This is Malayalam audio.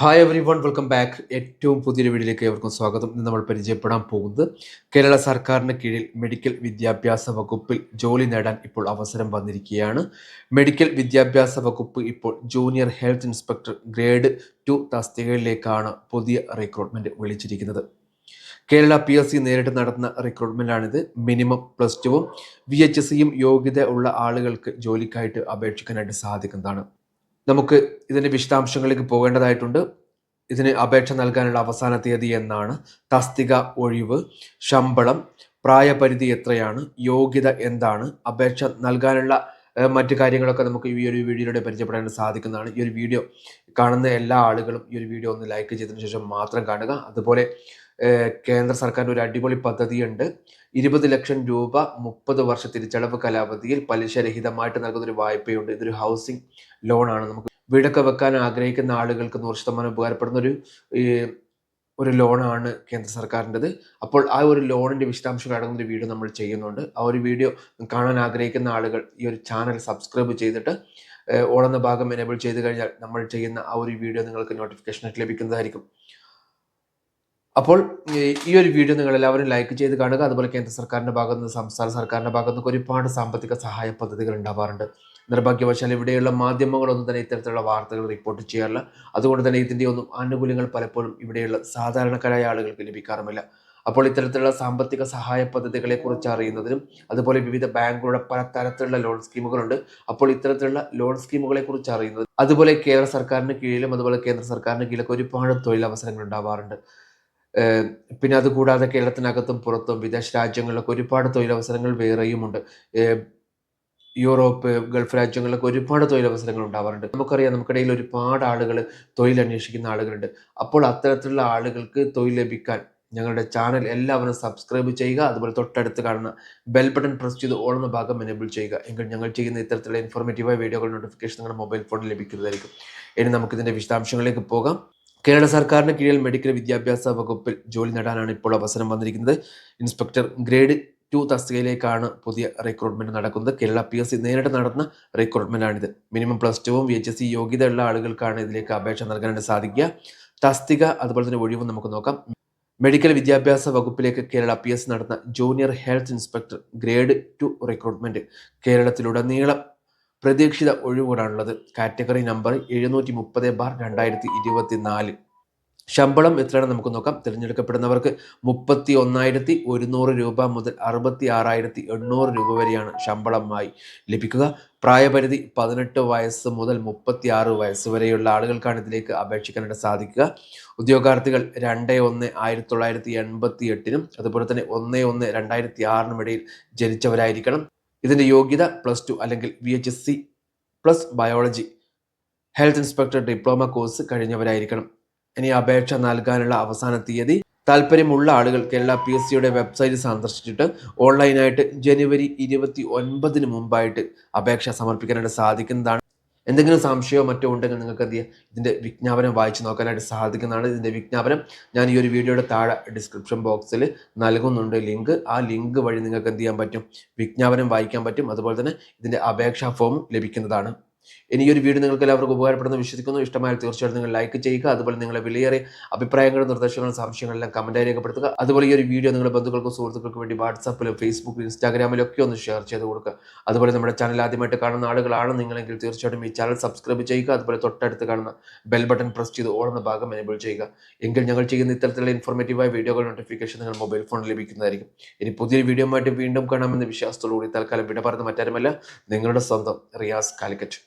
Hi everyone welcome back ഏറ്റവും പുതിയൊരു വീഡിയോയിലേക്ക് എവർക്കും സ്വാഗതം. ഇന്ന് നമ്മൾ പരിചയപ്പെടാൻ പോകുന്നത് കേരള സർക്കാരിന് കീഴിൽ മെഡിക്കൽ വിദ്യാഭ്യാസ വകുപ്പിൽ ജോലി നേടാൻ ഇപ്പോൾ അവസരം വന്നിരിക്കുകയാണ്. മെഡിക്കൽ വിദ്യാഭ്യാസ വകുപ്പ് ഇപ്പോൾ junior health inspector grade two തസ്തികയിലേക്കാണ് പുതിയ റിക്രൂട്ട്മെന്റ് വിളിച്ചിരിക്കുന്നത്. കേരള പി എസ് സി നേരിട്ട് നടത്തുന്ന റിക്രൂട്ട്മെന്റാണിത് മിനിമം പ്ലസ് ടുവും വി എച്ച് എസ് സിയും യോഗ്യത ഉള്ള ആളുകൾക്ക് ജോലിക്കായിട്ട് അപേക്ഷിക്കാനായിട്ട് സാധിക്കുന്നതാണ്. നമുക്ക് ഇതിന്റെ വിശദാംശങ്ങളിലേക്ക് പോകേണ്ടതായിട്ടുണ്ട്. ഇതിന് അപേക്ഷ നൽകാനുള്ള അവസാന തീയതി എന്നാണ്. തസ്തിക ഒഴിവ് ശമ്പളം പ്രായപരിധി എത്രയാണ് യോഗ്യത എന്താണ് അപേക്ഷ നൽകാനുള്ള മറ്റു കാര്യങ്ങളൊക്കെ നമുക്ക് ഈ ഒരു വീഡിയോയിലൂടെ പരിചയപ്പെടാൻ സാധിക്കുന്നതാണ്. ഈ ഒരു വീഡിയോ കാണുന്ന എല്ലാ ആളുകളും ഈ ഒരു വീഡിയോ ഒന്ന് ലൈക്ക് ചെയ്തതിനു ശേഷം മാത്രം കാണുക. അതുപോലെ കേന്ദ്ര സർക്കാരിന്റെ ഒരു അടിപൊളി പദ്ധതിയുണ്ട്. ഇരുപത് ലക്ഷം രൂപ മുപ്പത് വർഷ തിരിച്ചടവ് കാലാവധിയിൽ പലിശരഹിതമായിട്ട് നൽകുന്ന ഒരു വായ്പയുണ്ട്. ഇതൊരു ഹൗസിംഗ് ലോണാണ്. നമുക്ക് വീടൊക്കെ വെക്കാൻ ആഗ്രഹിക്കുന്ന ആളുകൾക്ക് നൂറ് ശതമാനം ഉപകാരപ്പെടുന്ന ഒരു ഒരു ലോണാണ് കേന്ദ്ര സർക്കാരിന്റെത്. അപ്പോൾ ആ ഒരു ലോണിന്റെ വിശദാംശങ്ങൾ അടങ്ങുന്ന ഒരു വീഡിയോ നമ്മൾ ചെയ്യുന്നുണ്ട്. ആ ഒരു വീഡിയോ കാണാൻ ആഗ്രഹിക്കുന്ന ആളുകൾ ഈ ഒരു ചാനൽ സബ്സ്ക്രൈബ് ചെയ്തിട്ട് ഓടുന്ന ഭാഗം എനേബിൾ ചെയ്ത് കഴിഞ്ഞാൽ നമ്മൾ ചെയ്യുന്ന ആ ഒരു വീഡിയോ നിങ്ങൾക്ക് നോട്ടിഫിക്കേഷനായിട്ട് ലഭിക്കുന്നതായിരിക്കും. അപ്പോൾ ഈ- ഒരു വീഡിയോ നിങ്ങൾ എല്ലാവരും ലൈക്ക് ചെയ്ത് കാണുക. അതുപോലെ കേന്ദ്ര സർക്കാരിന്റെ ഭാഗത്ത് നിന്ന് സംസ്ഥാന സർക്കാരിന്റെ ഭാഗത്ത് നിന്ന് ഒരുപാട് സാമ്പത്തിക സഹായ പദ്ധതികൾ ഉണ്ടാവാറുണ്ട്. നിർഭാഗ്യവശാൽ ഇവിടെയുള്ള മാധ്യമങ്ങളൊന്നും തന്നെ ഇത്തരത്തിലുള്ള വാർത്തകൾ റിപ്പോർട്ട് ചെയ്യാറില്ല. അതുകൊണ്ട് തന്നെ ഇതിന്റെ ഒന്നും ആനുകൂല്യങ്ങൾ പലപ്പോഴും ഇവിടെയുള്ള സാധാരണക്കാരായ ആളുകൾക്ക് ലഭിക്കാറുമില്ല. അപ്പോൾ ഇത്തരത്തിലുള്ള സാമ്പത്തിക സഹായ പദ്ധതികളെ കുറിച്ച് അറിയുന്നതിനും അതുപോലെ വിവിധ ബാങ്കുകളുടെ പല തരത്തിലുള്ള ലോൺ സ്കീമുകളുണ്ട് അപ്പോൾ ഇത്തരത്തിലുള്ള ലോൺ സ്കീമുകളെ കുറിച്ച് അറിയുന്നത് അതുപോലെ കേരള സർക്കാരിന് കീഴിലും അതുപോലെ കേന്ദ്ര സർക്കാരിന് കീഴിലൊക്കെ ഒരുപാട് തൊഴിലവസരങ്ങൾ ഉണ്ടാവാറുണ്ട്. പിന്നെ അതുകൂടാതെ കേരളത്തിനകത്തും പുറത്തും വിദേശ രാജ്യങ്ങളിലൊക്കെ ഒരുപാട് തൊഴിലവസരങ്ങൾ വേറെയുമുണ്ട്. യൂറോപ്പ് ഗൾഫ് രാജ്യങ്ങളിലൊക്കെ ഒരുപാട് തൊഴിലവസരങ്ങൾ ഉണ്ടാവാറുണ്ട്. നമുക്കറിയാം നമുക്കിടയിൽ ഒരുപാട് ആളുകൾ തൊഴിൽ അന്വേഷിക്കുന്ന ആളുകളുണ്ട്. അപ്പോൾ അത്തരത്തിലുള്ള ആളുകൾക്ക് തൊഴിൽ ലഭിക്കാൻ ഞങ്ങളുടെ ചാനൽ എല്ലാവരും സബ്സ്ക്രൈബ് ചെയ്യുക അതുപോലെ തൊട്ടടുത്ത് കാണുന്ന ബെൽ ബട്ടൺ പ്രസ് ചെയ്ത് ഓളുന്ന ഭാഗം എനേബിൾ ചെയ്യുക. എങ്കിൽ ഞങ്ങൾ ചെയ്യുന്ന ഇത്തരത്തിലുള്ള ഇൻഫോർമേറ്റീവായ വീഡിയോകൾ നോട്ടിഫിക്കേഷൻ നിങ്ങളുടെ മൊബൈൽ ഫോണിൽ ലഭിക്കുന്നതായിരിക്കും. ഇനി നമുക്കിതിന്റെ വിശദാംശങ്ങളിലേക്ക് പോകാം. കേരള സർക്കാരിന് കീഴിൽ മെഡിക്കൽ വിദ്യാഭ്യാസ വകുപ്പിൽ ജോലി നേടാനാണ് ഇപ്പോൾ അവസരം വന്നിരിക്കുന്നത്. ഇൻസ്പെക്ടർ ഗ്രേഡ് ടു തസ്തികയിലേക്കാണ് പുതിയ റിക്രൂട്ട്മെന്റ് നടക്കുന്നത്. കേരള പി എസ് സി നേരിട്ട് നടത്തുന്ന റിക്രൂട്ട്മെന്റ് ആണിത്. മിനിമം പ്ലസ് ടുവും വി എച്ച് എസ് സി യോഗ്യതയുള്ള ആളുകൾക്കാണ് ഇതിലേക്ക് അപേക്ഷ നൽകാനായിട്ട് സാധിക്കുക. തസ്തിക അതുപോലെ തന്നെ ഒഴിവും നമുക്ക് നോക്കാം. മെഡിക്കൽ വിദ്യാഭ്യാസ വകുപ്പിലേക്ക് കേരള പി എസ് നടത്തുന്ന junior health inspector grade two recruitment കേരളത്തിലുടനീളം പ്രതീക്ഷിത ഒഴിവുകളാണുള്ളത് കാറ്റഗറി നമ്പർ എഴുന്നൂറ്റി മുപ്പത് ബാർ രണ്ടായിരത്തി ഇരുപത്തി നാല് ശമ്പളം എത്രയാണ് നമുക്ക് നോക്കാം. തിരഞ്ഞെടുക്കപ്പെടുന്നവർക്ക് മുപ്പത്തി ഒന്നായിരത്തി ഒരുന്നൂറ് രൂപ മുതൽ അറുപത്തി ആറായിരത്തി എണ്ണൂറ് രൂപ വരെയാണ് ശമ്പളമായി ലഭിക്കുക. പ്രായപരിധി പതിനെട്ട് വയസ്സ് മുതൽ മുപ്പത്തി ആറ് വയസ്സ് വരെയുള്ള ആളുകൾക്കാണ് ഇതിലേക്ക് അപേക്ഷിക്കാനായിട്ട് സാധിക്കുക. ഉദ്യോഗാർത്ഥികൾ രണ്ട് ഒന്ന് ആയിരത്തി തൊള്ളായിരത്തി എൺപത്തി എട്ടിനും അതുപോലെ തന്നെ ഒന്ന് ഒന്ന് രണ്ടായിരത്തി ആറിനും ഇടയിൽ ജനിച്ചവരായിരിക്കണം. ഇതിന്റെ യോഗ്യത പ്ലസ് ടു അല്ലെങ്കിൽ V H S C plus biology health inspector diploma course കഴിഞ്ഞവരായിരിക്കണം. ഇനി അപേക്ഷ നൽകാനുള്ള അവസാന തീയതി. താല്പര്യമുള്ള ആളുകൾ കേരള പി എസ് സിയുടെ വെബ്സൈറ്റ് സന്ദർശിച്ചിട്ട് ഓൺലൈനായിട്ട് ജനുവരി ഇരുപത്തി ഒൻപതിന് മുമ്പായിട്ട് അപേക്ഷ സമർപ്പിക്കാനായിട്ട് സാധിക്കുന്നതാണ്. എന്തെങ്കിലും സംശയമോ മറ്റോ ഉണ്ടെങ്കിൽ നിങ്ങൾക്ക് എന്ത് ചെയ്യാം? ഇതിന്റെ വിജ്ഞാപനം വായിച്ച് നോക്കാനായിട്ട് സാധിക്കുന്നതാണ് ഇതിന്റെ വിജ്ഞാപനം. ഞാൻ ഈ ഒരു വീഡിയോയുടെ താഴെ ഡിസ്ക്രിപ്ഷൻ ബോക്സിൽ നൽകുന്നുണ്ട് ലിങ്ക് ആ ലിങ്ക് വഴി നിങ്ങൾക്ക് എന്ത് ചെയ്യാൻ പറ്റും? വിജ്ഞാപനം വായിക്കാൻ പറ്റും. അതുപോലെ തന്നെ ഇതിന്റെ അപേക്ഷാ ഫോം ലഭിക്കുന്നതാണ്. ഇനി ഈ ഒരു വീഡിയോ നിങ്ങൾക്ക് എല്ലാവർക്കും ഉപകാരപ്പെടുന്ന വിശ്വസിക്കുന്നു. ഇഷ്ടമായാൽ തീർച്ചയായിട്ടും നിങ്ങൾ ലൈക്ക് ചെയ്യുക അതുപോലെ നിങ്ങളെ വിലയേറിയ അഭിപ്രായങ്ങളും നിർദ്ദേശങ്ങളും സംശയങ്ങളെല്ലാം കമന്റായി രേഖപ്പെടുത്തുക. അതുപോലെ ഈ ഒരു വീഡിയോ നിങ്ങളുടെ ബന്ധുക്കൾക്കും സുഹൃത്തുക്കൾക്കും വേണ്ടി വാട്സാപ്പിലും ഫേസ്ബുക്കിലും ഇൻസ്റ്റാഗ്രാമിലും ഒക്കെ ഒന്ന് ഷെയർ ചെയ്ത് കൊടുക്കുക. അതുപോലെ നമ്മുടെ ചാനൽ ആദ്യമായിട്ട് കാണുന്ന ആളുകളാണ് നിങ്ങളെങ്കിൽ തീർച്ചയായിട്ടും ഈ ചാനൽ സബ്സ്ക്രൈബ് ചെയ്യുക അതുപോലെ തൊട്ടടുത്ത് കാണുന്ന ബെൽ ബട്ടൺ പ്രസ് ചെയ്ത് ഓടുന്ന ഭാഗം എനേബിൾ ചെയ്യുക. എങ്കിൽ ഞങ്ങൾ ചെയ്യുന്ന ഇത്തരത്തിലുള്ള ഇൻഫോർമേറ്റീവായ വീഡിയോകൾ നോട്ടിഫിക്കേഷൻ നിങ്ങൾ മൊബൈൽ ഫോണിൽ ലഭിക്കുന്നതായിരിക്കും. ഇനി പുതിയൊരു വീഡിയോ ആയിട്ട് വീണ്ടും കാണാമെന്ന വിശ്വാസത്തോടുകൂടി തൽക്കാലം വിട പറയുന്ന മറ്റാരുമല്ല നിങ്ങളുടെ സ്വന്തം റിയാസ് കാലിക്കറ്റ്.